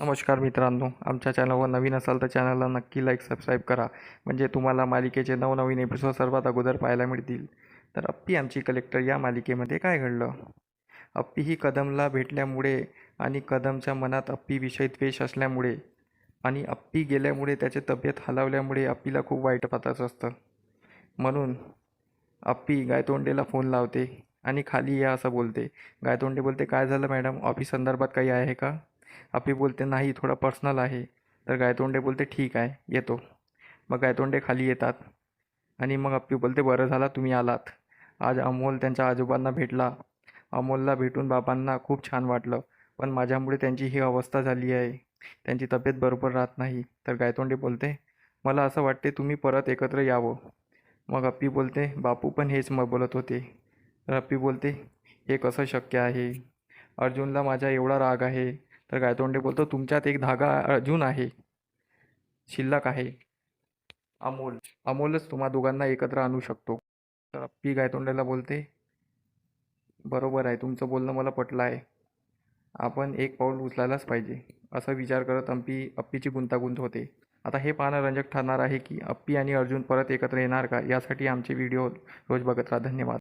नमस्कार मित्रांनो आमच्या चॅनलवर नवीन असाल तर चॅनलला नक्की लाईक सबस्क्राईब करा. म्हणजे तुम्हाला मालिकेचे नवनवीन एपिसोड सर्वात अगोदर पाहायला मिळतील. तर अप्पी आमची कलेक्टर या मालिकेमध्ये काय घडलं? अप्पी ही कदमला भेटल्यामुळे आणि कदमच्या मनात अप्पीविषयी द्वेष असल्यामुळे आणि अप्पी गेल्यामुळे त्याची तब्येत हलवल्यामुळे अप्पीला खूप वाईट वाटत असतं. म्हणून अप्पी गायतोंडेला फोन लावते आणि खाली या असं बोलते. गायतोंडे बोलते काय झालं मॅडम ऑफिस संदर्भात काही आहे का? अप्पी बोलते नाही थोडं पर्सनल आहे. तर गायतोंडे बोलते ठीक आहे येतो. मग गायतोंडे खाली येतात आणि मग अप्पी बोलते बरं झाला तुम्ही आलात. आज अमोल त्यांच्या आजोबांना भेटला. अमोलला भेटून बाबांना खूप छान वाटलं पण माझ्यामुळे त्यांची ही अवस्था झाली आहे. त्यांची तब्येत बरोबर राहत नाही. तर गायतोंडे बोलते मला असं वाटते तुम्ही परत एकत्र यावं. मग अप्पी बोलते बापू पण हेच मग बोलत होते. तर अप्पी बोलते हे कसं शक्य आहे? अर्जुनला माझा एवढा राग आहे. तर गायतोंडे बोलतो तुमच्यात एक धागा अजून आहे. शिल्लक आहे. अमोल. अमोलच तुम्हा दोघांना एकत्र आणू शकतो. तर अप्पी गायतोंडेला बोलते बरोबर आहे तुमचं बोलणं मला पटलं आहे. आपण एक पाऊल उचलायलाच पाहिजे. असा विचार करत अप्पी अप्पीची गुंतागुंत होते. आता हे पाहणं रंजक ठरणार आहे की अप्पी आणि अर्जुन परत एकत्र येणार का? यासाठी आमचे व्हिडिओ रोज बघत राहा. धन्यवाद.